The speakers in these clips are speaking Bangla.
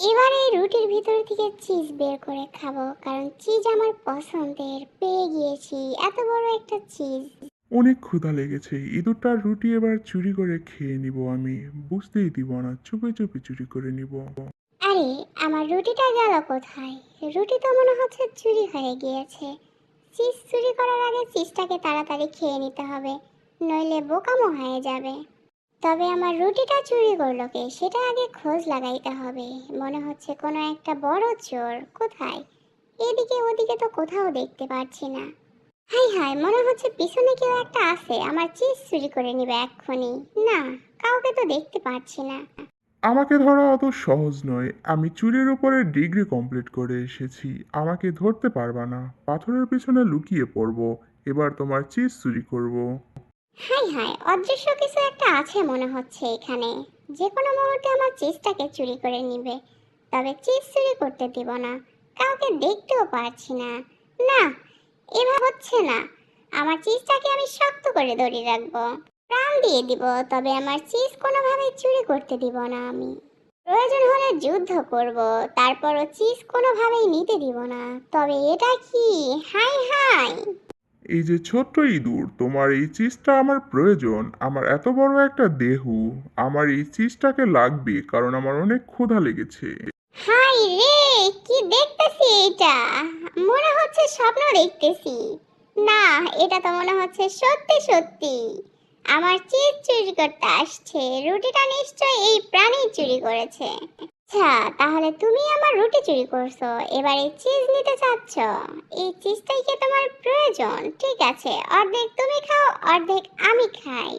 এবার এই রুটির ভিতর থেকে চিজ বের করে খাব কারণ চিজ আমার পছন্দের পেয়ে গিয়েছি এত বড় একটা চিজ অনেক ক্ষুধা লেগেছে ইঁদুরটার রুটি এবার চুরি করে খেয়ে নিব আমি বুঝতেই দিব না চুপে চুপে চুরি করে নিব। আরে আমার রুটিটা গেল কোথায়? রুটি তো মনে হচ্ছে চুরি হয়ে গিয়েছে। চিজ চুরি করার আগে চিজটাকে তাড়াতাড়ি খেয়ে নিতে হবে নইলে বোকামো হয়ে যাবে। তবে আমার রুটিটা চুরি করল কে? সেটা আগে খোঁজ লাগাইতে হবে। মনে হচ্ছে কোনো একটা বড় চোর। কোথায়? এদিকে ওদিকে তো কোথাও দেখতে পাচ্ছি না। হাই হাই, মনে হচ্ছে পিছনে কেউ একটা আছে। আমার চিজ চুরি করে নিবে এক্ষুনি। না, কাউকে তো দেখতে পাচ্ছি না। আমাকে ধরা অত সহজ নয়। আমি চুরির উপরে ডিগ্রি কমপ্লিট করে এসেছি। আমাকে ধরতে পারবা না। পাথরের পিছনে লুকিয়ে পড়ব। এবার তোমার চিজ চুরি করব। হাই হাই, অদৃশ্য কিছু একটা আছে মনে হচ্ছে এখানে। যে কোনো মুহূর্তে আমার চিজটাকে চুরি করে নিবে। তবে চিজ চুরি করতে দিব না। কাউকে দেখতেও পারছি না। না, এভাবে হচ্ছে না। আমার চিজটাকে আমি শক্ত করে ধরে রাখব। প্রাণ দিয়ে দিব, তবে আমার চিজ কোনোভাবেই চুরি করতে দিব না আমি। প্রয়োজন হলে যুদ্ধ করব, তারপরও চিজ কোনোভাবেই নিতে দিব না। তবে এটা কি? হাই হাই! এই যে ছোট্ট ইঁদুর, তোমার এই চিজটা আমার প্রয়োজন। আমার এত বড় একটা দেহ, আমার এই চিজটাকে লাগবে কারণ আমার অনেক ক্ষুধা লেগেছে। হাই রে, কি দেখতেছি এটা মনে হচ্ছে স্বপ্ন দেখতেছি। না, এটা তো মনে হচ্ছে সত্যি সত্যি। আমার চিজ চুরি করতে আসছে, রুটিটা নিশ্চয়ই এই প্রাণী চুরি করেছে। আচ্ছা তাহলে তুমি আমার রুটি চুরি করছ। এবার এই চিজ নিতে চাচ্ছ। এই চিজটাই কি তোমার প্রয়োজন? ঠিক আছে অর্ধেক তুমি খাও অর্ধেক আমি খাই।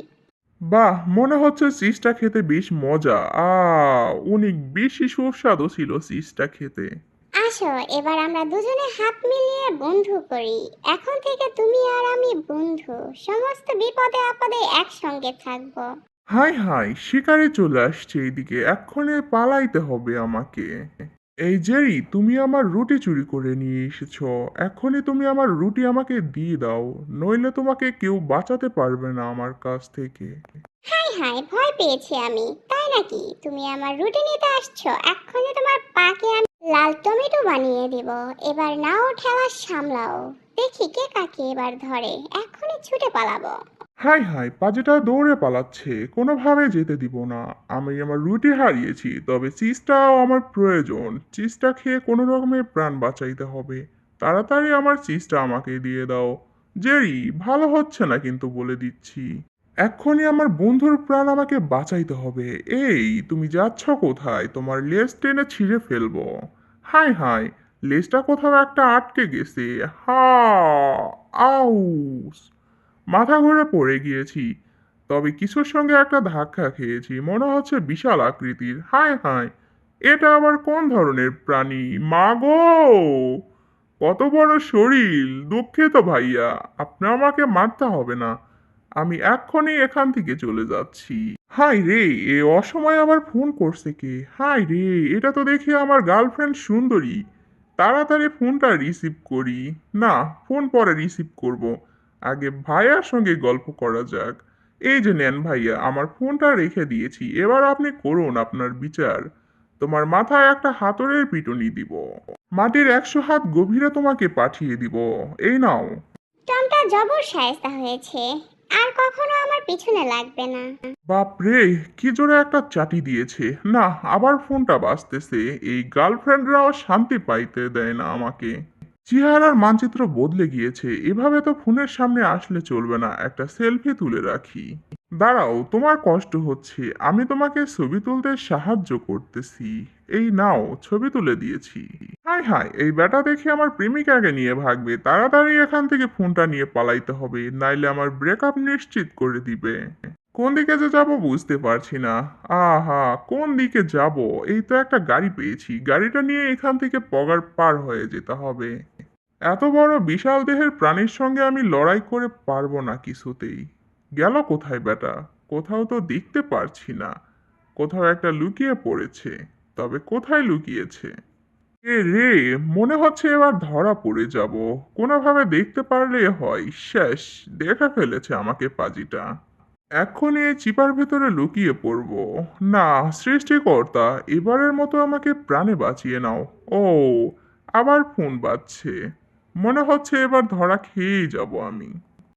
বাহ মনে হচ্ছে চিজটা খেতে বেশ মজা। আ অনেক বেশি সুস্বাদু ছিল চিজটা খেতে। আসো এবার আমরা দুজনে হাত মিলিয়ে বন্ধু করি। এখন থেকে তুমি আর আমি বন্ধু। সমস্ত বিপদে আপদে একসঙ্গে থাকব। হাই হাই শিকারে চলে আসছে এইদিকে। এক্ষণে পালাইতে হবে আমাকে। এই জেরি, তুমি আমার রুটি চুরি করে নিয়ে এসেছ। এখনই তুমি আমার রুটি আমাকে দিয়ে দাও, নইলে তোমাকে কেউ বাঁচাতে পারবে না আমার কাছ থেকে। হাই হাই ভয় পেয়েছি আমি। তাই নাকি? তুমি আমার রুটি নিতে আসছো। এক্ষুনি তোমার পাকে আমি লাল টমেটো বানিয়ে দিব। এবার নাও, ঠেলা সামলাও। দেখি কে কাকে এবার ধরে। এক্ষুনি ছুটে পালাবো। হাই হাই, পাজিটা দৌড়ে পালাচ্ছে। কোনোভাবে যেতে দিব না। আমি আমার রুটি হারিয়েছি, তবে চিজটাও আমার প্রয়োজন। চিজটা খেয়ে কোনো রকমে প্রাণ বাঁচাইতে হবে। তাড়াতাড়ি আমার চিজটা আমাকে দিয়ে দাও। জেরি, ভালো হচ্ছে না কিন্তু বলে দিচ্ছি। এক্ষুনি আমার বন্ধুর প্রাণ আমাকে বাঁচাইতে হবে। এই, তুমি যাচ্ছ কোথায়? তোমার লেজ টেনে ছিঁড়ে ফেলব। হাই হাই, লেজটা কোথাও একটা আটকে গেছে। হা, আউস। মাথা ঘুরে পড়ে গিয়েছি। তবে কিছুর সঙ্গে একটা ধাক্কা খেয়েছি, মনে হচ্ছে বিশাল আকৃতির। হায় হায়, এটা আবার কোন ধরনের প্রাণী? মাগো কত বড় শরীর, দুঃখিত ভাইয়া, আপনি আমাকে মারতে হবে না। আমি এক্ষুনি এখান থেকে চলে যাচ্ছি। হাই রে, এ অসময় আবার ফোন করছে কে? হাই রে, এটা তো দেখি আমার গার্লফ্রেন্ড সুন্দরী। তাড়াতাড়ি ফোনটা রিসিভ করি। না, ফোন পরে রিসিভ করব। আগে ভাইয়ার সঙ্গে গল্প করা যাক। এই যে নেন ভাইয়া আমার ফোনটা রেখে দিয়েছি এবার আপনি করুন আপনার বিচার। তোমার মাথায় একটা হাতরের পিটুনি দিব। মাটির একশো হাত গভীরে তোমাকে পাঠিয়ে দিব। এই নাও। টমটা জবর সায়স্তা হয়েছে। আর কখনো আমার পিছনে লাগবে না। বাপরে কি জোরে একটা চাটি দিয়েছে। না আবার ফোনটা বাজতেছে। এই গার্লফ্রেন্ডরাও শান্তি পাইতে দেয় না আমাকে। চেহারার মানচিত্র বদলে গিয়েছে। এভাবে তো ফোনের সামনে আসলে চলবে না। একটা সেলফি তুলে রাখি। দাঁড়াও, তোমার কষ্ট হচ্ছে। আমি তোমাকে ছবি তুলতে সাহায্য করতেছি। এই নাও, ছবি তুলে দিয়েছি। হাই হাই, এই বেটা দেখে আমার প্রেমিকাকে নিয়ে ভাগবে। তাড়াতাড়ি এখান থেকে ফোনটা নিয়ে পালাইতে হবে, নাইলে আমার ব্রেকআপ নিশ্চিত করে দিবে। কোন দিকে যে যাব বুঝতে পারছি না। আহা, কোন দিকে যাব? এই তো একটা গাড়ি পেয়েছি। গাড়িটা নিয়ে এখান থেকে পগার পার হয়ে যেতে হবে। এত বড় বিশাল দেহের প্রাণীর সঙ্গে আমি লড়াই করে পারব না কিছুতেই। গেল কোথায় বেটা? কোথাও তো দেখতে পারছি না। কোথাও একটা লুকিয়ে পড়েছে। তবে কোথায় লুকিয়েছে? এ রে, মনে হচ্ছে এবার ধরা পড়ে যাব। কোনোভাবে দেখতে পারলে হয়। শেষ দেখা ফেলেছে আমাকে পাজিটা। এক্ষুনি এই চিপার ভেতরে লুকিয়ে পড়ব। না, সৃষ্টিকর্তা, এবারের মতো আমাকে প্রাণে বাঁচিয়ে নাও। ও, আবার ফোন বাজছে। মনে হচ্ছে এবার ধরা খেয়েই যাব আমি।